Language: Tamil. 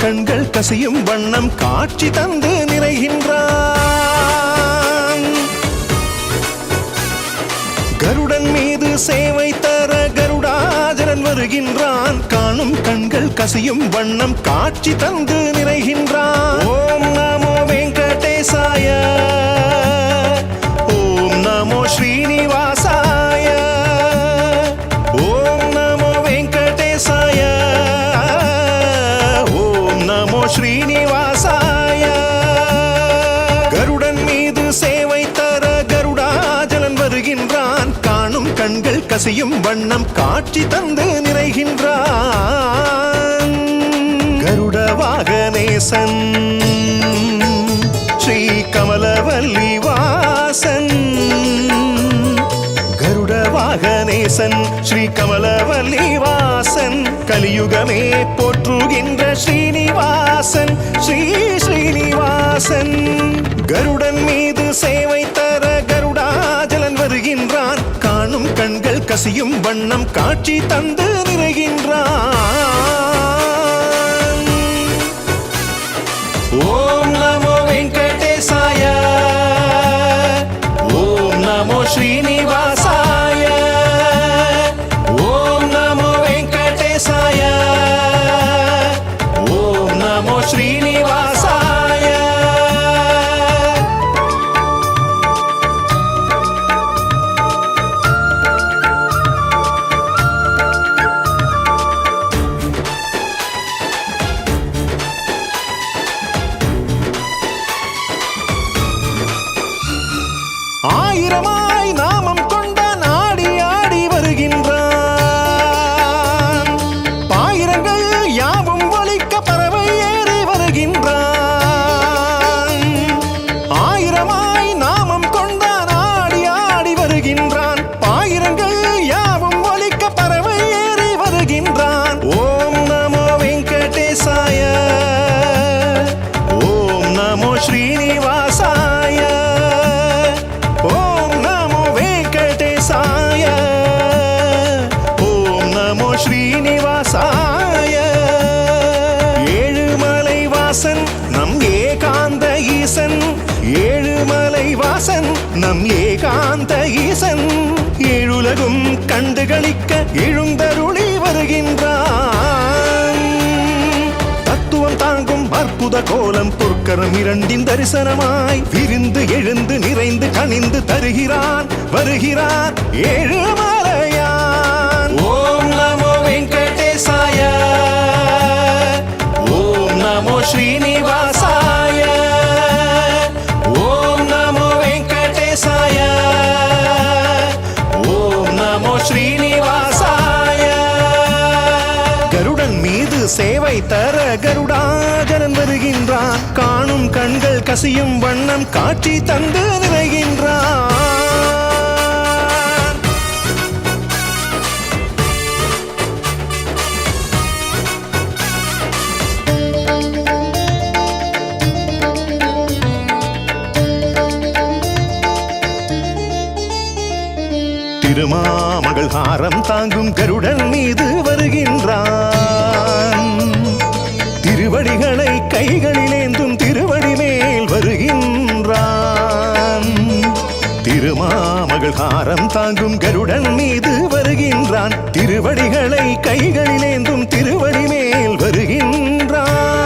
கண்கள் கசியும் வண்ணம் காட்சி தந்து நிறைகின்றான். கருடன் மீது சேவை தர கருடாஜரன் வருகின்றான். காணும் கண்கள் கசியும் வண்ணம் காட்சி தந்து நிறைகின்றான். ஓம் நமோ வெங்கடேசாயா. கண்கள் கசியும் வண்ணம் காட்சி தந்து நிறைகின்றான். கருட வாகனேசன் ஸ்ரீ கமலவல்லி வாசன் கருட வாகனேசன் ஸ்ரீ கமலவல்லி வாசன் கலியுகமே போற்றுகின்ற ஸ்ரீனிவாசன் ஸ்ரீ ஸ்ரீனிவாசன். கசியும் வண்ணம் காட்சி தந்து நிறைகின்றான். ஓம் நமோ வெங்கடேசாய ஓம் நமோ ஸ்ரீனிவாசாய நம் ஏகாந்த ஈசன். ஏழுலகும் கண்டுகளிக்க எழுந்தருளி வருகின்றான். தத்துவம் தாங்கும் அற்புத கோலம் பொற்கரம் இரண்டின் தரிசனமாய் விரிந்து எழுந்து நிறைந்து கணிந்து தருகிறான் வருகிறான் ஏழு ஏழுமலையான் சேவை தர கருடாஜனன் வருகின்றான். காணும் கண்கள் கசியும் வண்ணம் காட்சி தந்து நிறைகின்றான். திருமாமகள் ஹாரம் தாங்கும் கருடன் மீது வருகின்றான். திருவடிகளை கைகளிலேந்தும் திருவடி மேல் வருகின்றான். திருமாமகள் ஹாரம் தாங்கும் கருடன் மீது வருகின்றான். திருவடிகளை கைகளிலேந்தும் திருவடி மேல் வருகின்றான்.